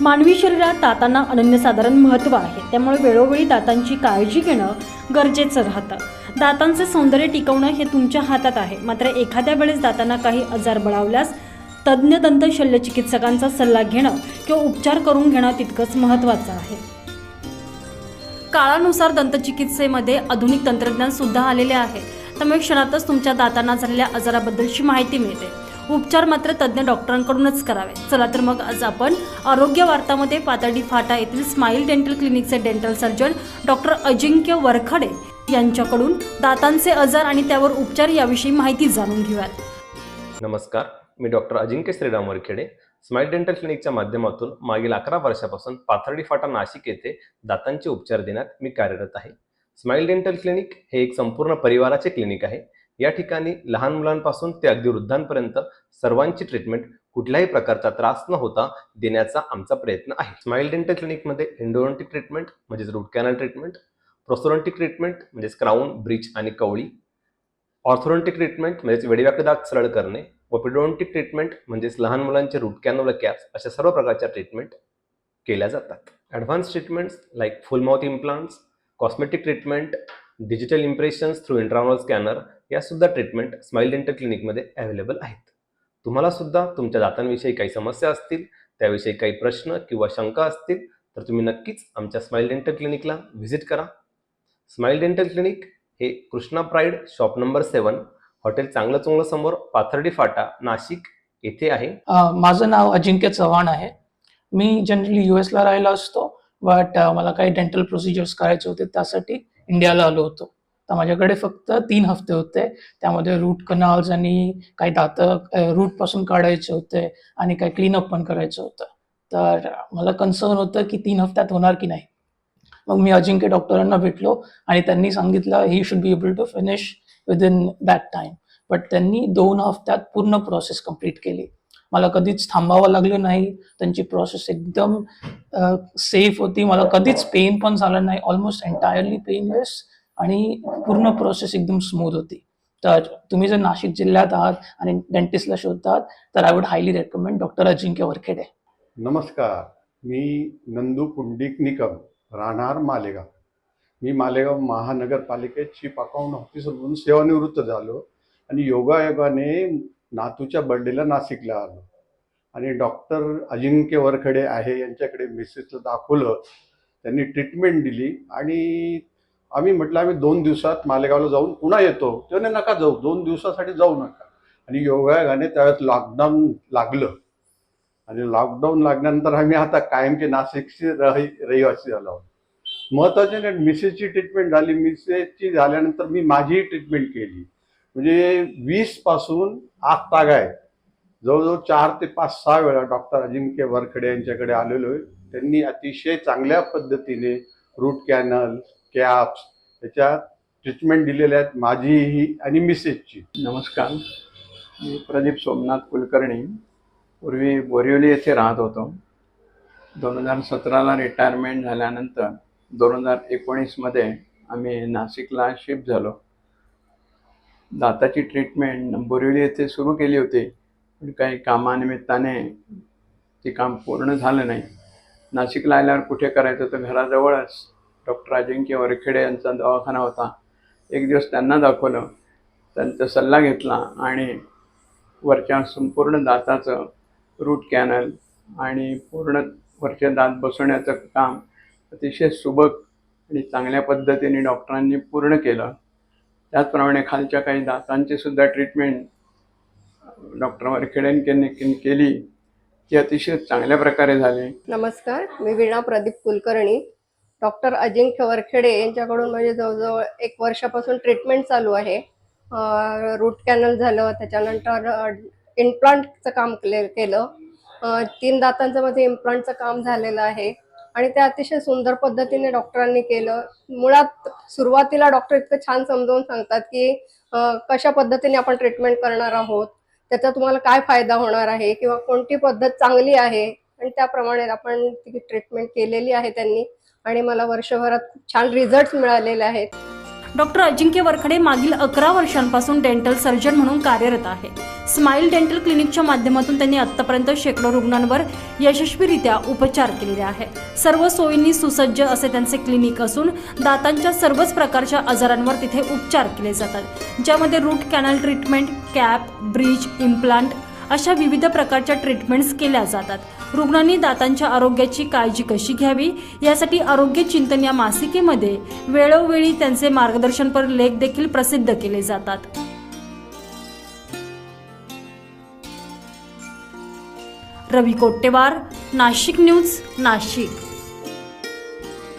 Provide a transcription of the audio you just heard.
मानवी शरीरात दातांना अनन्यसाधारण महत्त्व आहे. त्यामुळे वेळोवेळी दातांची काळजी घेणं गरजेचं राहतं. दातांचे सौंदर्य टिकवणं हे तुमच्या हातात आहे. मात्र एखाद्या वेळेस दातांना काही आजार बळावल्यास तज्ज्ञ दंत शल्यचिकित्सकांचा सल्ला घेणं किंवा उपचार करून घेणं तितकंच महत्त्वाचं आहे. काळानुसार दंतचिकित्सेमध्ये आधुनिक तंत्रज्ञान सुद्धा आलेले आहे. त्यामुळे क्षणातच तुमच्या दातांना झालेल्या आजाराबद्दलची माहिती मिळते. उपचार मात्र तज्ज्ञ डॉक्टरांकडूनच करावे. चला तर मग आज आपण आरोग्य वार्तामध्ये पातळी फाटा येथील smile dental क्लिनिकचे dental surgeon doctor Ajinkya Varkhade यांच्याकडून दातांचे आजार आणि त्यावर उपचार याविषयी माहिती जाणून घेऊयात. नमस्कार मी doctor Ajinkya Shriram Varkhede. Smile dental क्लिनिकच्या माध्यमातून मागील अकरा वर्षापासून पाथर्डी फाटा नाशिक येथे दातांचे उपचार देण्यात मी कार्यरत आहे. स्माईल डेंटल क्लिनिक हे एक संपूर्ण परिवाराचे क्लिनिक आहे. या ठिकाणी लहान मुलांपासून ते अगदी वृद्धांपर्यंत सर्वांची ट्रीटमेंट कुठल्याही प्रकारचा त्रास न होता देण्याचा आमचा प्रयत्न आहे. स्माईल डेंटल क्लिनिकमध्ये एन्डोडोंटिक ट्रीटमेंट म्हणजेच root canal treatment prosthodontic treatment म्हणजेच क्राऊन ब्रिज आणि कवळी ऑर्थोडोंटिक ट्रीटमेंट म्हणजेच वेडीवाकडे दात सरळ करणे व ट्रीटमेंट म्हणजेच लहान मुलांचे रूट कॅनोला कॅप्स अशा सर्व प्रकारच्या ट्रीटमेंट केल्या जातात. Advance treatments like full mouth implants cosmetic treatment digital impressions through intraoral scanner यासुद्धा treatment smile dental क्लिनिकमध्ये अवेलेबल आहेत. तुम्हाला सुद्धा तुमच्या दातांविषयी काही समस्या असतील त्याविषयी काही प्रश्न किंवा शंका असतील तर तुम्ही नक्कीच आमच्या स्माईल डेंटल क्लिनिकला व्हिजिट करा. स्माईल डेंटल क्लिनिक हे Krishna pride shop number seven hotel Changla Chungla समोर पाथर्डी फाटा नाशिक येथे आहे. माझं नाव अजिंक्य चव्हाण आहे. मी जनरली यू एसला राहिला असतो बट मला काही डेंटल प्रोसिजर्स करायचे होते त्यासाठी इंडियाला आलो होतो. तर माझ्याकडे फक्त तीन हफ्ते होते. त्यामध्ये रूट कनाल्स आणि काही दातं रूटपासून काढायचे होते आणि काही क्लीनअप पण करायचं होतं. तर मला कन्सर्न होतं की तीन हफ्त्यात होणार की नाही. मग मी अजिंक्य डॉक्टरांना भेटलो आणि त्यांनी सांगितलं he should be able to finish within that time but त्यांनी दोन हफ्त्यात पूर्ण प्रोसेस कंप्लीट केली. मला कधीच थांबावं लागलं नाही. त्यांची प्रोसेस एकदम सेफ होती. मला कधीच पेन पण झालं नाही. ऑलमोस्ट एन्टायरली पेनलेस आणि पूर्ण प्रोसेस एकदम स्मूथ होती. तर तुम्ही जर नाशिक जिल्ह्यात आहात आणि डेंटिस्टला शोधतात तर I would highly recommend doctor Ajinkya Varkhede. नमस्कार. मी नंदू पुंडिक निकम राहणार मालेगाव. मी मालेगाव महानगरपालिकेत चीफ अकाउंट ऑफिसर म्हणून सेवानिवृत्त झालो आणि योगायोगाने नातूच्या बर्थडेला नाशिकला आलो. आणि डॉक्टर अजिंक्य वरखडे आहे यांच्याकडे मिसेसला दाखवलं त्यांनी ट्रीटमेंट दिली आणि आम्ही म्हटलं आम्ही दोन दिवसात मालेगावला जाऊन पुन्हा येतो. त्याने नका जाऊ दोन दिवसासाठी जाऊ नका. आणि योगायोगाने त्यावेळेस लॉकडाऊन लागलं. आणि लॉकडाऊन लागल्यानंतर आम्ही आता कायमचे नाशिकचे रहि रहिवासी झालो आहोत. महत्त्वाचे नाही मिसेसची ट्रीटमेंट झाली मिसेसची झाल्यानंतर मी माझीही ट्रीटमेंट केली. म्हणजे वीसपासून आठ ताग आहे जवळजवळ चार ते पाच सहा वेळा डॉक्टर अजिंक्य वरखडे यांच्याकडे आलेलो आहे. त्यांनी अतिशय चांगल्या पद्धतीने रूट कॅनल कॅप्स याच्या ट्रीटमेंट दिलेल्या आहेत माझी ही आणि मिसेसची. नमस्कार. मी प्रदीप सोमनाथ कुलकर्णी. पूर्वी बोरिवली येथे राहत होतो. दोन हजार सतराला रिटायरमेंट झाल्यानंतर दोन हजार एकोणीसमध्ये आम्ही नाशिकला शिफ्ट झालो. दाताची ट्रीटमेंट बोरिवली येथे सुरू केली होती. पण काही कामानिमित्ताने ते काम पूर्ण झालं नाही. नाशिकला आल्यावर कुठे करायचं तर घराजवळच. डॉक्टर अजिंक्य वरखेडे यांचा दवाखाना होता. एक दिवस त्यांना दाखवलं. त्यांचा सल्ला घेतला आणि वरच्या संपूर्ण दाताचं रूट कॅनल आणि पूर्ण वरचे दात बसवण्याचं काम अतिशय सुबक आणि चांगल्या पद्धतीने डॉक्टरांनी पूर्ण केलं. त्याचप्रमाणे खालच्या काही दातांची सुद्धा ट्रीटमेंट डॉक्टर वरखेडेंनी केली ती अतिशय चांगल्या प्रकारे झाली. नमस्कार मी वीणा प्रदीप कुलकर्णी. डॉक्टर अजिंक्य वरखेडे यांच्याकडून म्हणजे जवळजवळ एक वर्षापासून ट्रीटमेंट चालू आहे. रूट कॅनल झालं त्याच्यानंतर इम्प्लांटचं काम केले. केलं तीन दातांचं माझं इम्प्लांटचं काम झालेलं आहे. आणि ते अतिशय सुंदर पद्धतीने डॉक्टरांनी केलं. मुळात सुरुवातीला डॉक्टर इतकं छान समजावून सांगतात की कशा पद्धतीने आपण ट्रीटमेंट करणार आहोत? त्याचा तुम्हाला काय फायदा होणार आहे? किंवा कोणती पद्धत चांगली आहे? आणि त्याप्रमाणे आपण ती ट्रीटमेंट केलेली आहे त्यांनी. आणि मला वर्षभरात खूप छान रिझल्ट मिळालेले आहेत. डॉक्टर अजिंक्य वरखडे मागील अकरा वर्षांपासून डेंटल सर्जन म्हणून कार्यरत आहे. स्माईल डेंटल क्लिनिकच्या माध्यमातून त्यांनी आतापर्यंत शेकडो रुग्णांवर यशस्वीरित्या उपचार केलेले आहे. सर्व सोयींनी सुसज्ज असे त्यांचे क्लिनिक असून दातांच्या सर्वच प्रकारच्या आजारांवर तिथे उपचार केले जातात. ज्यामध्ये root canal treatment cap bridge implant अशा विविध प्रकारच्या ट्रीटमेंट्स केल्या जातात. रुग्णांनी दातांच्या आरोग्याची काळजी कशी घ्यावी? यासाठी आरोग्य चिंतन या मासिकेमध्ये वेळोवेळी त्यांचे मार्गदर्शनपर लेख देखील प्रसिद्ध केले जातात. रवी कोट्टेवार नाशिक न्यूज नाशिक.